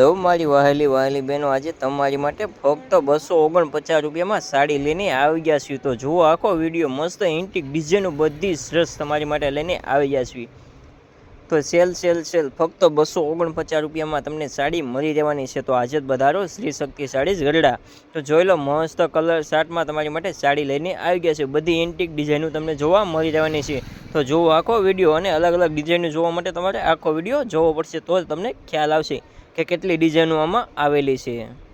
તો મારી વહાલી વહાલી બહેનો આજે તમારી માટે ફક્ત બસો ઓગણપચાસ રૂપિયામાં સાડી લઈને આવી ગયા છીએ. તો જુઓ આખો વીડિયો મસ્ત એન્ટિક ડિઝાઇનો બધી સરસ તમારી માટે લઈને આવી ગયા છીએ. તો સેલ સેલ સેલ ફક્ત બસો ઓગણપચાસ રૂપિયામાં તમને સાડી મળી રહેવાની છે. તો આજે જ વધારો શ્રી શક્તિ સાડીઝ ગરડા. તો જોઈ લો મસ્ત કલર શાર્ટમાં તમારી માટે સાડી લઈને આવી ગયા છે. બધી એન્ટિક ડિઝાઇનો તમને જોવા મળી રહેવાની છે. તો જુઓ આખો વીડિયો અને અલગ અલગ ડિઝાઇનો જોવા માટે તમારે આખો વીડિયો જોવો પડશે તો જ તમને ખ્યાલ આવશે. કે કેટલી ડિઝાઇનો આમાં આવેલી છે.